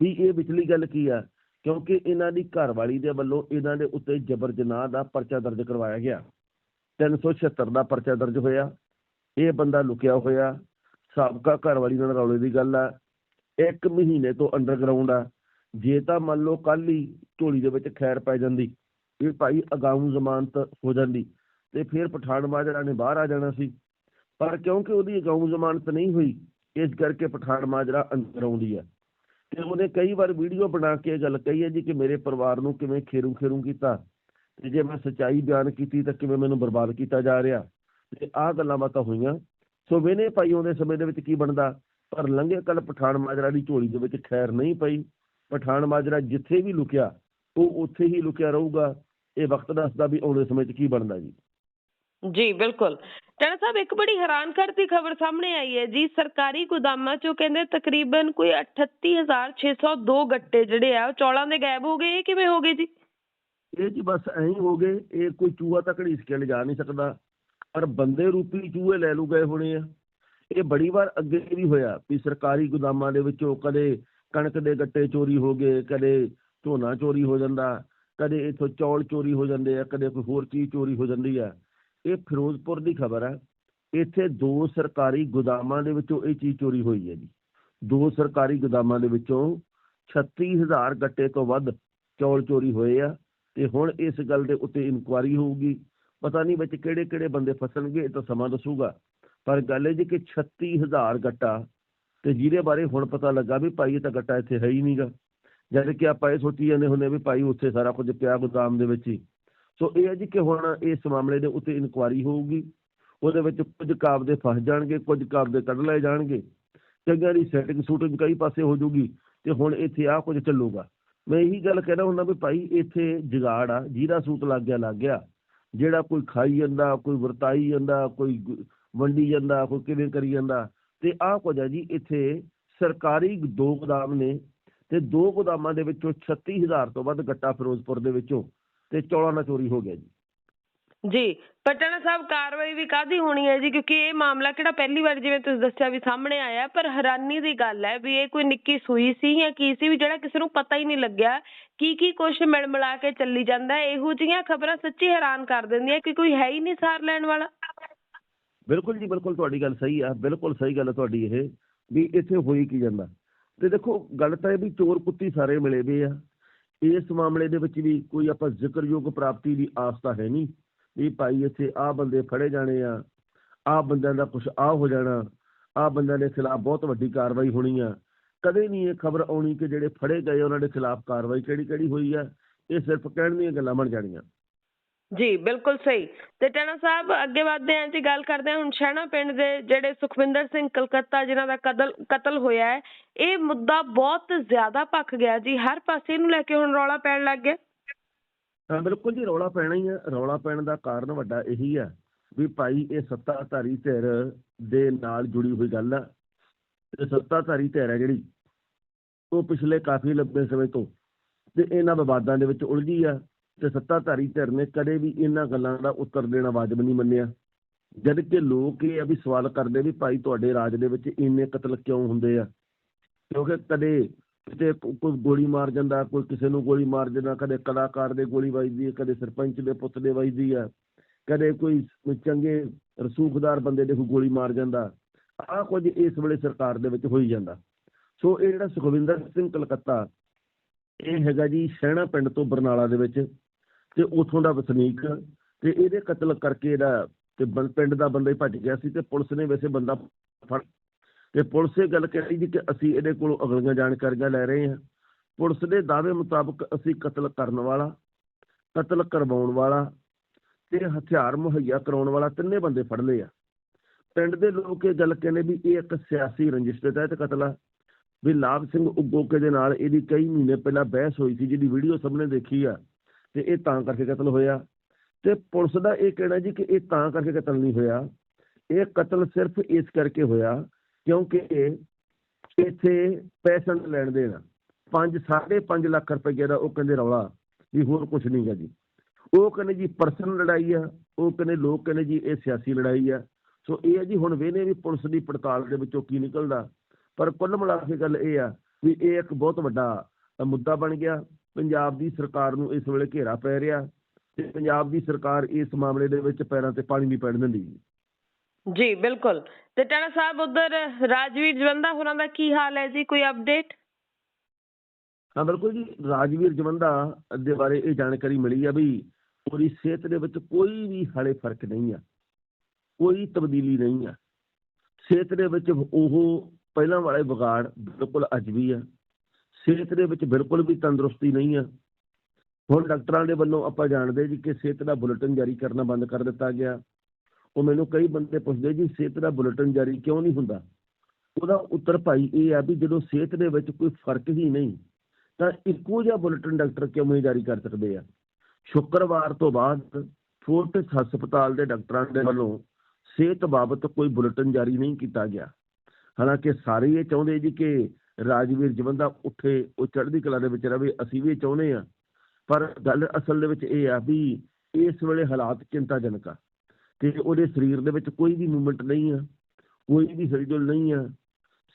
ਵੀ ਇਹ ਵਿਚਲੀ ਗੱਲ ਕੀ ਆ? ਕਿਉਂਕਿ ਇਹਨਾਂ ਦੀ ਘਰਵਾਲੀ ਦੇ ਵੱਲੋਂ ਇਹਨਾਂ ਦੇ ਉੱਤੇ ਜਬਰ ਜਨਾਹ ਦਾ ਪਰਚਾ ਦਰਜ ਕਰਵਾਇਆ ਗਿਆ। 376 ਦਾ ਪਰਚਾ ਦਰਜ ਹੋਇਆ। ਇਹ ਬੰਦਾ ਲੁਕਿਆ ਹੋਇਆ। ਸਾਬਕਾ ਘਰਵਾਲੀ ਨਾਲ ਰੌਲੇ ਦੀ ਗੱਲ ਆ। ਇੱਕ ਮਹੀਨੇ ਤੋਂ ਅੰਡਰਗਰਾਉਂਡ ਆ। ਜੇ ਤਾਂ ਮੰਨ ਲਓ ਕੱਲ ਹੀ ਝੋਲੀ ਦੇ ਵਿੱਚ ਖੈਰ ਪੈ ਜਾਂਦੀ। ਇਹ ਭਾਈ ਅਗਾਊਂ ਜ਼ਮਾਨਤ ਹੋ ਜਾਂਦੀ ਤੇ ਫਿਰ ਪਠਾਨ ਮਾਜਰਾ ਨੇ ਬਾਹਰ ਆ ਜਾਣਾ ਸੀ। ਪਰ ਕਿਉਂਕਿ ਉਹਦੀ ਅਗਾਊਂ ਜ਼ਮਾਨਤ ਨਹੀਂ ਹੋਈ, ਇਸ ਕਰਕੇ ਪਠਾਨ ਮਾਜਰਾ ਅੰਦਰ ਆਉਂਦੀ ਹੈ। ਤੇ ਉਹਨੇ ਕਈ ਵਾਰ ਵੀਡੀਓ ਬਣਾ ਕੇ ਇਹ ਗੱਲ ਕਹੀ ਹੈ ਜੀ ਕਿ ਮੇਰੇ ਪਰਿਵਾਰ ਨੂੰ ਕਿਵੇਂ ਖੇਰੂ ਖੇਰੂ ਕੀਤਾ ਤੇ ਜੇ ਮੈਂ ਸੱਚਾਈ ਬਿਆਨ ਕੀਤੀ ਤਾਂ ਕਿਵੇਂ ਮੈਨੂੰ ਬਰਬਾਦ ਕੀਤਾ ਜਾ ਰਿਹਾ। ਤੇ ਆਹ ਗੱਲਾਂ ਬਾਤਾਂ ਹੋਈਆਂ। ਸੋ ਵੇਨੇ ਭਾਈ ਆਉਂਦੇ ਸਮੇਂ ਦੇ ਵਿੱਚ ਕੀ ਬਣਦਾ? ਪਰ ਲੰਘੇ ਕੱਲ ਪਠਾਨ ਮਾਜਰਾ ਦੀ ਝੋਲੀ ਦੇ ਵਿੱਚ ਖੈਰ ਨਹੀਂ ਪਈ। ਪਠਾਨ ਮਾਜਰਾ ਜਿੱਥੇ ਵੀ ਲੁਕਿਆ, ਉਹ ਉੱਥੇ ਹੀ ਲੁਕਿਆ ਰਹੂਗਾ। ਇਹ ਵਕਤ ਦੱਸਦਾ ਵੀ ਆਉਂਦੇ ਸਮੇਂ 'ਚ ਕੀ ਬਣਦਾ ਜੀ। ਜੀ ਬਿਲਕੁਲ। ਟਾਣਾ ਸਾਹਿਬ ਇੱਕ ਬੜੀ ਹੈਰਾਨ ਕਰਦੀ ਖਬਰ ਸਾਹਮਣੇ ਆਈ ਹੈ ਜੀ। ਸਰਕਾਰੀ ਗੋਦਾਮਾਂ ਚੋਂ ਕਹਿੰਦੇ ਤਕਰੀਬਨ ਕੋਈ 38602 ਗੱਟੇ ਜਿਹੜੇ ਆ ਉਹ ਚੌਲਾਂ ਦੇ ਗਾਇਬ ਹੋ ਗਏ। ਇਹ ਕਿਵੇਂ ਹੋ ਗਏ ਜੀ? ਇਹ ਜੀ ਬਸ ਐਂ ਹੀ ਹੋ ਗਏ ਇਹ ਕੋਈ ਚੂਹਾ ਤਾਂ ਘੜੀਸ ਕੇ ਲਿਜਾ ਨਹੀਂ ਸਕਦਾ। ਪਰ ਬੰਦੇ ਰੂਪੀ ਚੂਹੇ ਲੈ ਲੂ ਗਏ ਹੋਣੇ ਆ। ਇਹ ਬੜੀ ਵਾਰ ਅੱਗੇ ਵੀ ਹੋਇਆ ਵੀ ਸਰਕਾਰੀ ਗੋਦਾਮਾਂ ਦੇ ਵਿੱਚੋਂ ਕਦੇ ਕਣਕ ਦੇ ਗੱਟੇ ਚੋਰੀ ਹੋ ਗਏ ਕਦੇ ਝੋਨਾ ਚੋਰੀ ਹੋ ਜਾਂਦਾ। ਕਦੇ ਇਥੋਂ ਚੌਲ ਚੋਰੀ ਹੋ ਜਾਂਦੇ ਆ, ਕਦੇ ਕੋਈ ਹੋਰ ਚੀਜ਼ ਚੋਰੀ ਹੋ ਜਾਂਦੀ ਆ। ਇਹ ਫਿਰੋਜ਼ਪੁਰ ਦੀ ਖਬਰ ਹੈ ਇੱਥੇ ਦੋ ਸਰਕਾਰੀ ਗੋਦਾਮਾਂ ਦੇ ਵਿੱਚੋਂ ਇਹ ਚੀਜ਼ ਚੋਰੀ ਹੋਈ ਹੈ ਜੀ। ਦੋ ਸਰਕਾਰੀ ਗੋਦਾਮਾਂ ਦੇ ਵਿੱਚੋਂ 36000 ਗੱਟੇ ਤੋਂ ਵੱਧ ਚੌਲ ਚੋਰੀ ਹੋਏ ਆ ਤੇ ਹੁਣ ਇਸ ਗੱਲ ਦੇ ਉੱਤੇ ਇਨਕੁਆਰੀ ਹੋਊਗੀ। ਪਤਾ ਨਹੀਂ ਵਿੱਚ ਕਿਹੜੇ ਕਿਹੜੇ ਬੰਦੇ ਫਸਣਗੇ, ਇਹ ਤਾਂ ਸਮਾਂ ਦੱਸੂਗਾ। ਪਰ ਗੱਲ ਇਹ ਜੀ ਕਿ 36000 ਗੱਟਾ ਤੇ ਜਿਹਦੇ ਬਾਰੇ ਹੁਣ ਪਤਾ ਲੱਗਾ ਵੀ ਭਾਈ ਇਹ ਤਾਂ ਗੱਟਾ ਇੱਥੇ ਹੈ ਹੀ ਨਹੀਂਗਾ ਜਦ ਕਿ ਆਪਾਂ ਇਹ ਸੋਚੀ ਜਾਂਦੇ ਹੁੰਦੇ ਵੀ ਭਾਈ ਉੱਥੇ ਸਾਰਾ ਕੁਝ ਪਿਆ ਗੋਦਾਮ ਦੇ ਵਿੱਚ ਹੀ। ਸੋ ਇਹ ਹੈ ਜੀ ਕਿ ਹੁਣ ਇਸ ਮਾਮਲੇ ਦੇ ਉੱਤੇ ਇਨਕੁਆਰੀ ਹੋਊਗੀ। ਉਹਦੇ ਵਿੱਚ ਕੁਝ ਕਾਬਦੇ ਫਸ ਜਾਣਗੇ, ਕੁਝ ਕਾਬਦੇ ਕੱਢ ਲਏ ਜਾਣਗੇ। ਕਈਆਂ ਦੀ ਸੈਟਿੰਗ ਸ਼ੂਟਿੰਗ ਕਈ ਪਾਸੇ ਹੋ ਜਾਊਗੀ ਤੇ ਹੁਣ ਇੱਥੇ ਆ ਕੁਝ ਚੱਲੂਗਾ। ਮੈਂ ਇਹੀ ਗੱਲ ਕਹਿਣਾ ਹੁੰਦਾ ਵੀ ਭਾਈ ਇੱਥੇ ਜਗਾੜ ਆ, ਜਿਹਦਾ ਸੂਤ ਲੱਗ ਗਿਆ ਲੱਗ ਗਿਆ। ਜਿਹੜਾ ਕੋਈ ਖਾਈ ਜਾਂਦਾ, ਕੋਈ ਵਰਤਾਈ ਜਾਂਦਾ, ਕੋਈ ਵੰਡੀ ਜਾਂਦਾ, ਕੋਈ ਕਿਵੇਂ ਕਰੀ ਜਾਂਦਾ। ਤੇ ਆਹ ਕੁਝ ਆ ਜੀ ਇੱਥੇ ਸਰਕਾਰੀ ਦੋ ਗੋਦਾਮ ਨੇ ਤੇ ਦੋ ਗੋਦਾਮਾਂ ਦੇ ਵਿੱਚੋਂ 36000 ਤੋਂ ਵੱਧ ਗੱਟਾ ਫਿਰੋਜ਼ਪੁਰ ਦੇ ਵਿੱਚੋਂ ਤੇ ਚੌਲਾਂ ਨਾਲ ਚੋਰੀ ਹੋ ਗਿਆ ਜੀ। ਜੀ ਪਟਨਾ ਸਾਹਿਬ ਕਾਰਵਾਈ ਵੀ ਕਾਦੀ ਹੋਣੀ ਹੈ ਜੀ? ਕਿਉਂਕਿ ਇਹ ਮਾਮਲਾ ਕਿਹੜਾ ਪਹਿਲੀ ਵਾਰ ਜਿਵੇਂ ਤੁਸੀਂ ਦੱਸਿਆ ਵੀ ਸਾਹਮਣੇ ਆਇਆ ਪਰ ਹੈਰਾਨੀ ਦੀ ਗੱਲ ਹੈ ਵੀ ਇਹ ਕੋਈ ਨਿੱਕੀ ਸੂਈ ਸੀ ਜਾਂ ਕੀ ਸੀ ਵੀ ਜਿਹੜਾ ਕਿਸੇ ਨੂੰ ਪਤਾ ਹੀ ਨਹੀਂ ਲੱਗਿਆ ਕੀ ਕੀ ਕੁਛ ਮਿਲ ਮਿਲਾ ਕੇ ਚੱਲੀ ਜਾਂਦਾ। ਇਹੋ ਜਿਹੀਆਂ ਖਬਰਾਂ ਸੱਚੀ ਹੈਰਾਨ ਕਰ ਦਿੰਦੀਆਂ ਕਿ ਕੋਈ ਹੈ ਹੀ ਨਹੀਂ ਸਾਰ ਲੈਣ ਵਾਲਾ। ਬਿਲਕੁਲ ਜੀ ਬਿਲਕੁਲ ਤੁਹਾਡੀ ਗੱਲ ਸਹੀ ਆ ਬਿਲਕੁਲ ਸਹੀ ਗੱਲ ਹੈ ਤੁਹਾਡੀ ਇਹ ਵੀ ਇੱਥੇ ਹੋਈ ਕੀ ਜਾਂਦਾ। ਤੇ ਦੇਖੋ, ਗੱਲ ਤਾਂ ਇਹ ਵੀ ਚੋਰ ਕੁੱਤੀ ਸਾਰੇ ਮਿਲੇ ਵੇ ਆ। ਇਸ ਮਾਮਲੇ ਦੇ ਵਿੱਚ ਵੀ ਕੋਈ ਆਪਾਂ ਜ਼ਿਕਰਯੋਗ ਪ੍ਰਾਪਤੀ ਦੀ ਆਸ ਤਾਂ ਹੈ ਨਹੀਂ ਵੀ ਭਾਈ ਇੱਥੇ ਆਹ ਬੰਦੇ ਫੜੇ ਜਾਣੇ ਆ, ਆਹ ਬੰਦਿਆਂ ਦਾ ਕੁਝ ਆ ਹੋ ਜਾਣਾ, ਆਹ ਬੰਦਿਆਂ ਦੇ ਖਿਲਾਫ ਬਹੁਤ ਵੱਡੀ ਕਾਰਵਾਈ ਹੋਣੀ ਆ। ਕਦੇ ਨਹੀਂ ਇਹ ਖਬਰ ਆਉਣੀ ਕਿ ਜਿਹੜੇ ਫੜੇ ਗਏ ਉਹਨਾਂ ਦੇ ਖਿਲਾਫ ਕਾਰਵਾਈ ਕਿਹੜੀ ਕਿਹੜੀ ਹੋਈ ਆ, ਇਹ ਸਿਰਫ ਕਹਿਣ ਦੀਆਂ ਗੱਲਾਂ ਬਣ ਜਾਣੀਆਂ। ਜੀ, ਬਿਲਕੁਲ ਸਹੀ। ਤੇ ਟੈਣਾ ਸਾਹਿਬ, ਅੱਗੇ ਵਧਦੇ ਆਂ, ਜੀ ਗੱਲ ਕਰਦੇ ਹਾਂ ਹੁਣ ਸ਼ਹਿਣਾ ਪਿੰਡ ਦੇ ਜਿਹੜੇ ਸੁਖਵਿੰਦਰ ਸਿੰਘ ਕਲਕੱਤਾ, ਜਿਨ੍ਹਾਂ ਦਾ ਕਤਲ ਕਤਲ ਹੋਇਆ ਹੈ, ਇਹ ਮੁੱਦਾ ਬਹੁਤ ਜ਼ਿਆਦਾ ਭਖ ਗਿਆ ਜੀ। ਹਰ ਪਾਸੇ ਇਹਨੂੰ ਲੈ ਕੇ ਹੁਣ ਰੌਲਾ ਪੈਣ ਲੱਗ ਗਿਆ। ਹਾਂ, ਬਿਲਕੁਲ ਜੀ, ਰੌਲਾ ਪੈਣਾ ਹੀ ਆ ਰੌਲਾ ਪੈਣ ਦਾ ਕਾਰਨ ਵੱਡਾ ਇਹੀ ਆ ਵੀ ਭਾਈ, ਇਹ ਸੱਤਾਧਾਰੀ ਧਿਰ ਦੇ ਨਾਲ ਜੁੜੀ ਹੋਈ ਗੱਲ ਆ। ਤੇ ਸੱਤਾਧਾਰੀ ਧਿਰ ਹੈ ਜਿਹੜੀ, ਉਹ ਪਿਛਲੇ ਕਾਫੀ ਲੰਬੇ ਸਮੇਂ ਤੋਂ ਤੇ ਇਹਨਾਂ ਵਿਵਾਦਾਂ ਦੇ ਵਿੱਚ ਉਲਝੀ ਆ। ਤੇ ਸੱਤਾਧਾਰੀ ਧਿਰ ਨੇ ਕਦੇ ਵੀ ਇਹਨਾਂ ਗੱਲਾਂ ਦਾ ਉੱਤਰ ਦੇਣਾ ਵਾਜਬ ਨਹੀਂ ਮੰਨਿਆ। ਜਦ ਕਿ ਲੋਕ ਇਹ ਵੀ ਸਵਾਲ ਕਰਦੇ ਵੀ ਭਾਈ ਤੁਹਾਡੇ ਰਾਜ ਦੇ ਵਿੱਚ ਇੰਨੇ ਕਤਲ ਕਿਉਂ ਹੁੰਦੇ ਆ? ਕਿਉਂਕਿ ਕਦੇ ਕਿਤੇ ਕੋਈ ਗੋਲੀ ਮਾਰ ਜਾਂਦਾ, ਕੋਈ ਕਿਸੇ ਨੂੰ ਗੋਲੀ ਮਾਰ ਦਿੰਦਾ ਕਦੇ ਕਲਾਕਾਰ ਦੇ ਗੋਲੀ ਵੱਜਦੀ ਹੈ ਕਦੇ ਸਰਪੰਚ ਦੇ ਪੁੱਤ ਦੇ ਵੱਜਦੀ ਆ, ਕਦੇ ਕੋਈ ਚੰਗੇ ਰਸੂਖਦਾਰ ਬੰਦੇ ਦੇ ਕੋਈ ਗੋਲੀ ਮਾਰ ਜਾਂਦਾ, ਆਹ ਕੁਝ ਇਸ ਵੇਲੇ ਸਰਕਾਰ ਦੇ ਵਿੱਚ ਹੋਈ ਜਾਂਦਾ। ਸੋ ਇਹ ਜਿਹੜਾ ਸੁਖਵਿੰਦਰ ਸਿੰਘ ਕਲਕੱਤਾ, ਇਹ ਹੈਗਾ ਜੀ ਸ਼ਹਿਣਾ ਪਿੰਡ ਤੋਂ ਬਰਨਾਲਾ ਦੇ ਵਿੱਚ। ਤੇ ਉਥੋਂ ਦਾ ਵਸਨੀਕ ਤੇ ਇਹਦੇ ਕਤਲ ਕਰਕੇ ਇਹਦਾ ਤੇ ਬੰ- ਪਿੰਡ ਦਾ ਬੰਦਾ ਹੀ ਭੱਜ ਗਿਆ ਸੀ ਤੇ ਪੁਲਿਸ ਨੇ ਵੈਸੇ ਬੰਦਾ ਫੜ ਤੇ ਪੁਲਿਸ ਇਹ ਗੱਲ ਕਹਿ ਰਹੀ ਜੀ ਕਿ ਅਸੀਂ ਇਹਦੇ ਕੋਲੋਂ ਅਗਲੀਆਂ ਜਾਣਕਾਰੀਆਂ ਲੈ ਰਹੇ ਹਾਂ। ਪੁਲਿਸ ਦੇ ਦਾਅਵੇ ਮੁਤਾਬਕ ਅਸੀਂ ਕਤਲ ਕਰਨ ਵਾਲਾ, ਕਤਲ ਕਰਵਾਉਣ ਵਾਲਾ ਤੇ ਹਥਿਆਰ ਮੁਹੱਈਆ ਕਰਾਉਣ ਵਾਲਾ ਤਿੰਨੇ ਬੰਦੇ ਫੜ ਲਏ ਆ। ਪਿੰਡ ਦੇ ਲੋਕ ਇਹ ਗੱਲ ਕਹਿੰਦੇ ਵੀ ਇਹ ਇੱਕ ਸਿਆਸੀ ਰੰਜਿਸ਼ ਦੇ ਤਹਿਤ ਕਤਲ ਆ। ਵੀ ਲਾਭ ਸਿੰਘ ਉਗੋਕੇ ਦੇ ਨਾਲ ਇਹਦੀ ਕਈ ਮਹੀਨੇ ਪਹਿਲਾਂ ਬਹਿਸ ਹੋਈ ਸੀ, ਜਿਹਦੀ ਵੀਡੀਓ ਸਭ ਨੇ ਦੇਖੀ ਆ। ਤੇ ਇਹ ਤਾਂ ਕਰਕੇ ਕਤਲ ਹੋਇਆ। ਤੇ ਪੁਲਿਸ ਦਾ ਇਹ ਕਹਿਣਾ ਜੀ ਕਿ ਇਹ ਤਾਂ ਕਰਕੇ ਕਤਲ ਨਹੀਂ ਹੋਇਆ। ਇਹ ਕਤਲ ਸਿਰਫ ਇਸ ਕਰਕੇ ਹੋਇਆ ਕਿਉਂਕਿ ਇੱਥੇ ਪੈਸਾ ਲੈਣ ਦੇਣਾ। 5 5.5 ਲੱਖ ਰੁਪਏ ਦਾ ਉਹ ਕਹਿੰਦੇ ਰੌਲਾ ਵੀ ਹੋਰ ਕੁਝ ਨਹੀਂ ਹੈ ਜੀ। ਉਹ ਕਹਿੰਦੇ ਜੀ ਪਰਸਨਲ ਲੜਾਈ ਆ। ਉਹ ਕਹਿੰਦੇ ਲੋਕ ਕਹਿੰਦੇ ਜੀ ਇਹ ਸਿਆਸੀ ਲੜਾਈ ਆ। ਸੋ ਇਹ ਹੈ ਜੀ ਹੁਣ ਵੇਨੇ ਵੀ ਪੁਲਿਸ ਦੀ ਪੜਤਾਲ ਦੇ ਵਿੱਚੋਂ ਕੀ ਨਿਕਲਦਾ। ਪਰ ਕੁੱਲ ਮਿਲਾ ਕੇ ਗੱਲ ਇਹ ਆ ਵੀ ਇਹ ਇੱਕ ਬਹੁਤ ਵੱਡਾ ਮੁੱਦਾ ਬਣ ਗਿਆ। ਪੰਜਾਬ ਦੀ ਸਰਕਾਰ ਨੂੰ ਇਸ ਵੇਲੇ ਘੇਰਾ ਪੈ ਰਿਹਾ ਤੇ ਪੰਜਾਬ ਦੀ ਸਰਕਾਰ ਇਸ ਮਾਮਲੇ ਦੇ ਵਿੱਚ ਪੈਰਾਂ ਤੇ ਪਾਣੀ ਨਹੀਂ ਪੈਣ ਦਿੰਦੀ। ਜੀ ਬਿਲਕੁਲ। ਤੇ ਟੈਣਾ ਸਾਹਿਬ ਉਧਰ ਰਾਜਵੀਰ ਜਵੰਦਾ ਹੋਰਾਂ ਦਾ ਕੀ ਹਾਲ ਹੈ ਜੀ? ਕੋਈ ਅਪਡੇਟ ਹਾਂ ਬਿਲਕੁਲ ਜੀ। ਰਾਜਵੀਰ ਜਵੰਦਾ ਦੇ ਬਾਰੇ ਇਹ ਜਾਣਕਾਰੀ ਮਿਲੀ ਆ ਵੀ ਉਹਦੀ ਸਿਹਤ ਦੇ ਵਿੱਚ ਕੋਈ ਵੀ ਹਾਲੇ ਫ਼ਰਕ ਨਹੀਂ ਆ। ਕੋਈ ਤਬਦੀਲੀ ਨਹੀਂ ਆ। ਸਿਹਤ ਦੇ ਵਿੱਚ ਉਹ ਪਹਿਲਾਂ ਵਾਲੇ ਵਿਗਾੜ ਬਿਲਕੁਲ ਅੱਜ ਵੀ ਆ। ਸਿਹਤ ਦੇ ਵਿੱਚ ਬਿਲਕੁਲ ਵੀ ਤੰਦਰੁਸਤੀ ਨਹੀਂ ਆ। ਹੁਣ ਡਾਕਟਰਾਂ ਦੇ ਵੱਲੋਂ ਆਪਾਂ ਜਾਣਦੇ ਜੀ ਕਿ ਸਿਹਤ ਦਾ ਬੁਲੇਟਿਨ ਜਾਰੀ ਕਰਨਾ ਬੰਦ ਕਰ ਦਿੱਤਾ ਗਿਆ। ਉਹ ਮੈਨੂੰ ਕਈ ਬੰਦੇ ਪੁੱਛਦੇ ਜੀ, ਸਿਹਤ ਦਾ ਬੁਲੇਟਿਨ ਜਾਰੀ ਕਿਉਂ ਨਹੀਂ ਹੁੰਦਾ? ਉਹਦਾ ਉੱਤਰ ਭਾਈ ਇਹ ਆ ਵੀ ਜਦੋਂ ਸਿਹਤ ਦੇ ਵਿੱਚ ਕੋਈ ਫ਼ਰਕ ਹੀ ਨਹੀਂ, ਤਾਂ ਇੱਕੋ ਜਿਹਾ ਬੁਲੇਟਿਨ ਡਾਕਟਰ ਕਿਉਂ ਨਹੀਂ ਜਾਰੀ ਕਰ ਸਕਦੇ ਆ? ਸ਼ੁੱਕਰਵਾਰ ਤੋਂ ਬਾਅਦ ਫੋਰਟਿਸ ਹਸਪਤਾਲ ਦੇ ਡਾਕਟਰਾਂ ਦੇ ਵੱਲੋਂ ਸਿਹਤ ਬਾਬਤ ਕੋਈ ਬੁਲੇਟਿਨ ਜਾਰੀ ਨਹੀਂ ਕੀਤਾ ਗਿਆ। ਹਾਲਾਂਕਿ ਸਾਰੇ ਇਹ ਚਾਹੁੰਦੇ ਜੀ ਕਿ ਰਾਜਵੀਰ ਜਵੰਦਾ ਉੱਠੇ ਉਹ ਚੜ੍ਹਦੀ ਕਲਾ ਦੇ ਵਿੱਚ ਰਵੇ, ਅਸੀਂ ਵੀ ਇਹ ਚਾਹੁੰਦੇ ਆ ਪਰ ਗੱਲ ਅਸਲ ਦੇ ਵਿੱਚ ਇਹ ਆ ਵੀ ਇਸ ਵੇਲੇ ਹਾਲਾਤ ਚਿੰਤਾਜਨਕ ਆ ਤੇ ਉਹਦੇ ਸਰੀਰ ਦੇ ਵਿੱਚ ਕੋਈ ਵੀ ਮੂਵਮੈਂਟ ਨਹੀਂ ਆ, ਕੋਈ ਵੀ ਹਿਲਜੁਲ ਨਹੀਂ ਆ।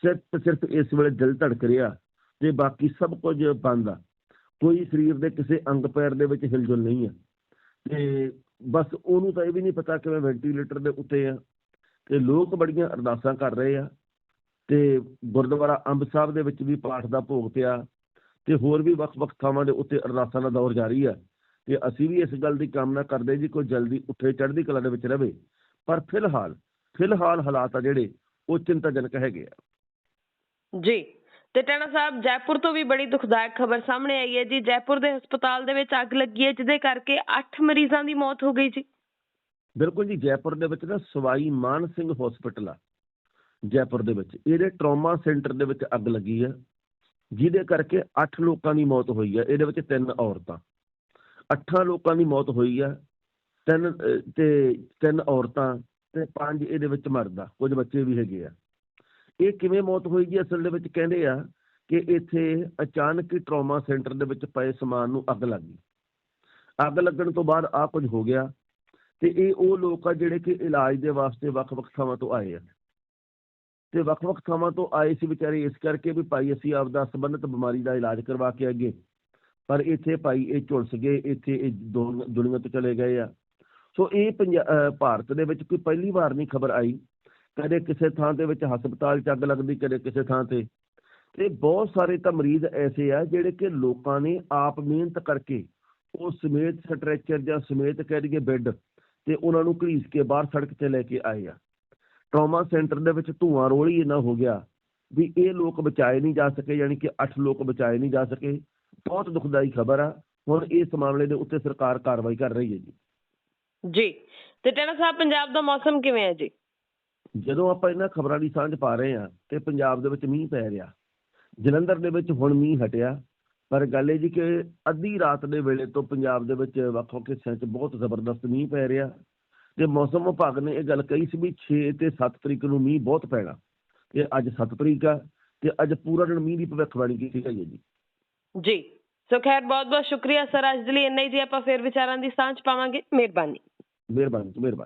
ਸਿਰਫ ਸਿਰਫ ਇਸ ਵੇਲੇ ਦਿਲ ਧੜਕ ਰਿਹਾ ਤੇ ਬਾਕੀ ਸਭ ਕੁਝ ਬੰਦ ਆ। ਕੋਈ ਸਰੀਰ ਦੇ ਕਿਸੇ ਅੰਗ ਪੈਰ ਦੇ ਵਿੱਚ ਹਿਲਜੁਲ ਨਹੀਂ ਆ। ਤੇ ਬਸ ਉਹਨੂੰ ਤਾਂ ਇਹ ਵੀ ਨਹੀਂ ਪਤਾ ਕਿ ਮੈਂ ਵੈਂਟੀਲੇਟਰ ਦੇ ਉੱਤੇ ਆ। ਤੇ ਲੋਕ ਬੜੀਆਂ ਅਰਦਾਸਾਂ ਕਰ ਰਹੇ ਆ। ਤੇ ਗੁਰਦੁਆਰਾ ਅੰਬ ਸਾਹਿਬ ਦੇ ਵਿੱਚ ਵੀ ਪਾਠ ਦਾ ਭੋਗ ਪਿਆ ਤੇ ਹੋਰ ਵੀ ਵੱਖ-ਵੱਖ ਥਾਵਾਂ ਦੇ ਉੱਤੇ ਅਰਦਾਸਾਂ ਦਾ ਦੌਰ ਜਾਰੀ ਹੈ ਤੇ ਅਸੀਂ ਵੀ ਇਸ ਗੱਲ ਦੀ ਕਾਮਨਾ ਕਰਦੇ ਜੀ ਕੋਈ ਜਲਦੀ ਉੱਠੇ ਚੜ੍ਹਦੀ ਕਲਾ ਦੇ ਵਿੱਚ ਰਵੇ। ਪਰ ਫਿਲਹਾਲ ਫਿਲਹਾਲ ਹਾਲਾਤ ਆ ਜਿਹੜੇ ਉਹ ਚਿੰਤਾਜਨਕ ਹੈਗੇ ਆ। ਜੀ ਤੇ ਟੈਣਾ ਸਾਹਿਬ ਜੈਪੁਰ ਤੋਂ ਵੀ ਬੜੀ ਦੁਖਦਾਇਕ ਖਬਰ ਸਾਹਮਣੇ ਆਈ ਹੈ ਜੀ। ਜੈਪੁਰ ਦੇ ਹਸਪਤਾਲ ਦੇ ਵਿੱਚ ਅੱਗ ਲੱਗੀ ਹੈ ਜਿਹਦੇ ਕਰਕੇ 8 ਮਰੀਜ਼ਾਂ ਦੀ ਮੌਤ ਹੋ ਗਈ ਜੀ। ਬਿਲਕੁਲ ਜੀ ਜੈਪੁਰ ਦੇ ਵਿੱਚ ਨਾ ਸਵਾਈ ਮਾਨ ਸਿੰਘ ਹਸਪੀਟਲ ਆ। ਜੈਪੁਰ ਦੇ ਵਿੱਚ। ਇਹਦੇ ਟਰਾਮਾ ਸੈਂਟਰ ਦੇ ਵਿੱਚ ਅੱਗ ਲੱਗੀ ਆ ਜਿਹਦੇ ਕਰਕੇ 8 ਲੋਕਾਂ ਦੀ ਮੌਤ ਹੋਈ ਹੈ। ਇਹਦੇ ਵਿੱਚ ਤਿੰਨ ਔਰਤਾਂ। 8 ਲੋਕਾਂ ਦੀ ਮੌਤ ਹੋਈ ਆ ਤਿੰਨ ਅਹ, ਤੇ ਤਿੰਨ ਔਰਤਾਂ ਤੇ ਪੰਜ ਇਹਦੇ ਵਿੱਚ ਮਰਦ ਕੁਝ ਬੱਚੇ ਵੀ ਹੈਗੇ ਆ। ਇਹ ਕਿਵੇਂ ਮੌਤ ਹੋਈ ਜੀ? ਅਸਲ ਦੇ ਵਿੱਚ ਕਹਿੰਦੇ ਆ ਕਿ ਇੱਥੇ ਅਚਾਨਕ ਹੀ ਟਰਾਮਾ ਸੈਂਟਰ ਦੇ ਵਿੱਚ ਪਏ ਸਮਾਨ ਨੂੰ ਅੱਗ ਲੱਗ ਗਈ। ਅੱਗ ਲੱਗਣ ਤੋਂ ਬਾਅਦ ਆ ਕੁਝ ਹੋ ਗਿਆ ਤੇ ਇਹ ਉਹ ਲੋਕ ਆ ਜਿਹੜੇ ਕਿ ਇਲਾਜ ਦੇ ਵਾਸਤੇ ਵੱਖ-ਵੱਖ ਥਾਵਾਂ ਤੋਂ ਆਏ ਆ। ਤੇ ਵੱਖ-ਵੱਖ ਥਾਵਾਂ ਤੋਂ ਆਏ ਸੀ ਵਿਚਾਰੇ, ਇਸ ਕਰਕੇ ਵੀ ਭਾਈ ਅਸੀਂ ਆਪਦਾ ਸੰਬੰਧਿਤ ਬਿਮਾਰੀ ਦਾ ਇਲਾਜ ਕਰਵਾ ਕੇ ਅੱਗੇ। ਪਰ ਇੱਥੇ ਭਾਈ ਇਹ ਝੁਲਸ ਗਏ, ਇੱਥੇ ਇਹ ਦੁਨ- ਦੁਨੀਆ ਤੋਂ ਚਲੇ ਗਏ ਆ। ਸੋ ਇਹ ਪੰਜਾ- ਭਾਰਤ ਦੇ ਵਿੱਚ ਕੋਈ ਪਹਿਲੀ ਵਾਰ ਨਹੀਂ ਖਬਰ ਆਈ। ਕਦੇ ਕਿਸੇ ਥਾਂ ਦੇ ਵਿੱਚ ਹਸਪਤਾਲ 'ਚ ਅੱਗ ਲੱਗਦੀ, ਕਦੇ ਕਿਸੇ ਥਾਂ ਤੇ। ਤੇ ਬਹੁਤ ਸਾਰੇ ਤਾਂ ਮਰੀਜ਼ ਐਸੇ ਆ ਜਿਹੜੇ ਕਿ ਲੋਕਾਂ ਨੇ ਆਪ ਮਿਹਨਤ ਕਰਕੇ ਉਹ ਸਮੇਤ ਸਟ੍ਰੈਚਰ ਜਾਂ ਸਮੇਤ ਕਹਿ ਦਈਏ ਬੈੱਡ ਤੇ ਉਹਨਾਂ ਨੂੰ ਘੜੀਸ ਕੇ ਬਾਹਰ ਸੜਕ ਤੇ ਲੈ ਕੇ ਆਏ ਆ। ਟਰਾਮਾ ਸੈਂਟਰ ਦੇ ਵਿੱਚ ਧੂਆਂ ਰੋਲ ਹੀ ਇੰਨਾ ਹੋ ਗਿਆ ਵੀ ਇਹ ਲੋਕ ਬਚਾਏ ਨਹੀਂ ਜਾ ਸਕੇ ਯਾਨੀ ਕਿ 8 ਲੋਕ ਬਚਾਏ ਨਹੀਂ ਜਾ ਸਕੇ। ਬਹੁਤ ਦੁਖਦਾਈ ਖਬਰ ਆ। ਹੁਣ ਇਸ ਮਾਮਲੇ ਦੇ ਉੱਤੇ ਸਰਕਾਰ ਕਾਰਵਾਈ ਕਰ ਰਹੀ ਹੈ ਜੀ। ਜੀ। ਤੇ ਟੈਣਾ ਸਾਹਿਬ ਪੰਜਾਬ ਦਾ ਮੌਸਮ ਕਿਵੇਂ ਹੈ ਜੀ? ਜਦੋਂ ਆਪਾਂ ਇਹਨਾਂ ਖਬਰਾਂ ਦੀ ਸਾਂਝ ਪਾ ਰਹੇ ਆ ਤੇ ਪੰਜਾਬ ਦੇ ਵਿੱਚ ਮੀਂਹ ਪੈ ਰਿਹਾ ਜਲੰਧਰ ਦੇ ਵਿੱਚ ਹੁਣ ਮੀਂਹ ਹਟਿਆ ਪਰ ਗੱਲ ਇਹ ਜੀ ਕਿ ਅੱਧੀ ਰਾਤ ਦੇ ਵੇਲੇ ਤੋਂ ਪੰਜਾਬ ਦੇ ਵਿੱਚ ਵੱਖ-ਵੱਖ ਹਿੱਸਿਆਂ 'ਚ ਬਹੁਤ ਜ਼ਬਰਦਸਤ ਮੀਂਹ ਪੈ ਰਿਹਾ। ਤੇ ਮੌਸਮ ਵਿਭਾਗ ਨੇ ਇਹ ਗੱਲ ਕਹੀ ਸੀ ਵੀ 6 ਤੇ 7 ਤਰੀਕ ਨੂੰ ਮੀਂਹ ਬਹੁਤ ਪੈਣਾ। ਤੇ ਅੱਜ 7 ਤਰੀਕ ਆ ਤੇ ਅੱਜ ਪੂਰਾ ਦਿਨ ਮੀਂਹ ਦੀ ਭਵਿੱਖਬਾਣੀ ਕੀਤੀ ਗਈ ਹੈ ਜੀ। ਜੀ। ਸੋ ਖੈਰ ਬਹੁਤ ਬਹੁਤ ਸ਼ੁਕਰੀਆ ਸਰ। ਅੱਜ ਦੇ ਲਈ ਇੰਨਾ ਹੀ ਜੀ। ਆਪਾਂ ਫਿਰ ਵਿਚਾਰਾਂ ਦੀ ਸਾਂਝ ਪਾਵਾਂਗੇ। ਮਿਹਰਬਾਨੀ। ਮਿਹਰਬਾਨੀ ਮਿਹਰਬਾਨੀ।